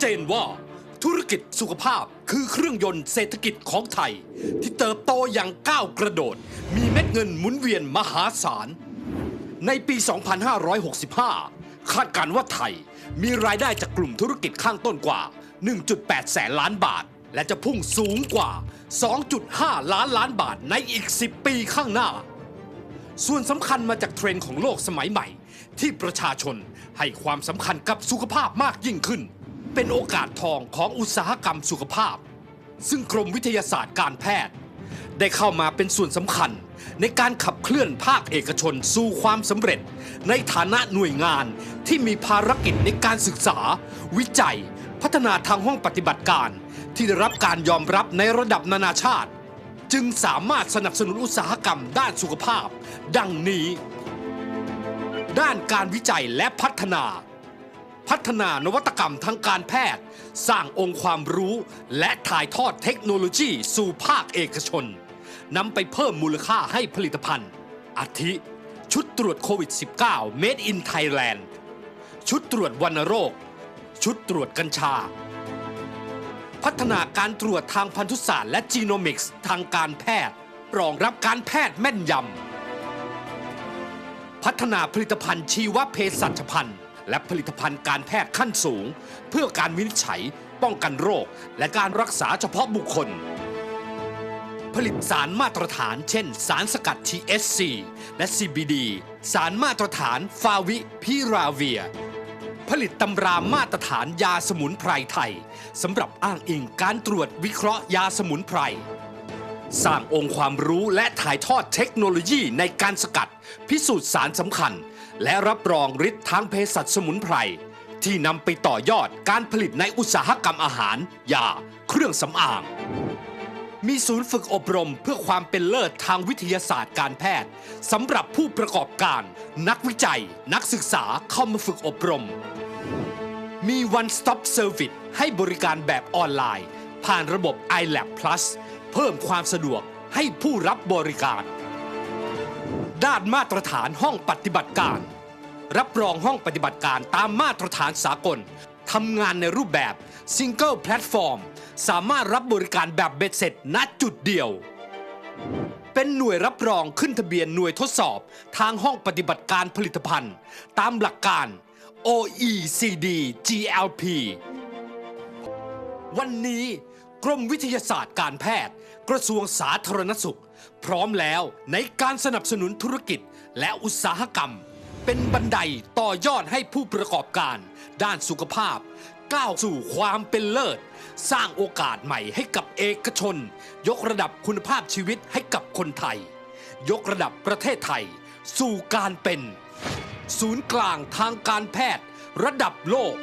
เจนว่า ธุรกิจสุขภาพคือเครื่องยนต์เศรษฐกิจของไทย ที่เติบโตอย่างก้าวกระโดด มีเม็ดเงินหมุนเวียนมหาศาล ในปี 2565 คาดการณ์ว่าไทยมีรายได้จากกลุ่มธุรกิจข้างต้นกว่า 1.8 แสนล้านบาท และจะพุ่งสูงกว่า 2.5 ล้านล้านบาทในอีก 10 ปีข้างหน้า ส่วนสำคัญมาจากเทรนด์ของโลกสมัยใหม่ ที่ประชาชนให้ความสำคัญกับสุขภาพมากยิ่งขึ้น เป็นโอกาสทองของอุตสาหกรรมสุขภาพ ซึ่งกรมวิทยาศาสตร์การแพทย์ ได้เข้ามาเป็นส่วนสำคัญในการขับเคลื่อนภาคเอกชนสู่ความสำเร็จ ในฐานะหน่วยงานที่มีภารกิจในการศึกษา วิจัย พัฒนาทางห้องปฏิบัติการ ที่ได้รับการยอมรับในระดับนานาชาติ จึงสามารถสนับสนุนอุตสาหกรรมด้านสุขภาพ ดังนี้ ด้านการวิจัยและพัฒนา พัฒนานวัตกรรมทางการแพทย์ สร้างองค์ความรู้ และถ่ายทอดเทคโนโลยีสู่ภาคเอกชนนำไปเพิ่มมูลค่าให้ผลิตภัณฑ์ อาทิ ชุดตรวจโควิด -19 Made in Thailand ชุดตรวจวัณโรค ชุดตรวจกัญชา พัฒนาการตรวจทางพันธุศาสตร์และจีโนมิกส์ทางการแพทย์ รองรับการแพทย์แม่นยำ พัฒนาผลิตภัณฑ์ชีวเภสัชพันธ์ และผลิตภัณฑ์การแพทย์ขั้นสูง เพื่อการวินิจฉัย ป้องกันโรค และการรักษาเฉพาะบุคคล ผลิตสารมาตรฐาน เช่น สารสกัด THC และ CBD สารมาตรฐานฟาวิพิราเวีย ผลิตตำรามาตรฐานยาสมุนไพรไทยสำหรับอ้างอิงการตรวจวิเคราะห์ยาสมุนไพรสร้างองค์ความรู้และถ่ายทอดเทคโนโลยีในการสกัด พิสูจน์สารสำคัญ และรับรองฤทธิ์ทางเภสัชสมุนไพร ที่นำไปต่อยอดการผลิตในอุตสาหกรรมอาหาร ยา เครื่องสำอาง มีศูนย์ฝึกอบรมเพื่อความเป็นเลิศทางวิทยาศาสตร์การแพทย์สำหรับผู้ประกอบการ นักวิจัย นักศึกษาเข้ามาฝึกอบรม มี One Stop Service ให้บริการแบบออนไลน์ ผ่านระบบ iLab Plus เพิ่มความสะดวกให้ผู้รับบริการ ด้านมาตรฐานห้องปฏิบัติการ รับรองห้องปฏิบัติการตามมาตรฐานสากลทำงานในรูปแบบ Single Platform สามารถรับบริการแบบเบ็ดเสร็จณจุดเดียว เป็นหน่วยรับรองขึ้นทะเบียนหน่วยทดสอบทางห้องปฏิบัติการผลิตภัณฑ์ ตามหลักการ OECD GLP วันนี้ กรมวิทยาศาสตร์การแพทย์ กระทรวงสาธารณสุข พร้อมแล้วในการสนับสนุนธุรกิจและอุตสาหกรรม เป็นบันไดต่อยอดให้ผู้ประกอบการ ด้านสุขภาพ ก้าวสู่ความเป็นเลิศ สร้างโอกาสใหม่ให้กับเอกชน ยกระดับคุณภาพชีวิตให้กับคนไทย ยกระดับประเทศไทย สู่การเป็น ศูนย์กลางทางการแพทย์ ระดับโลก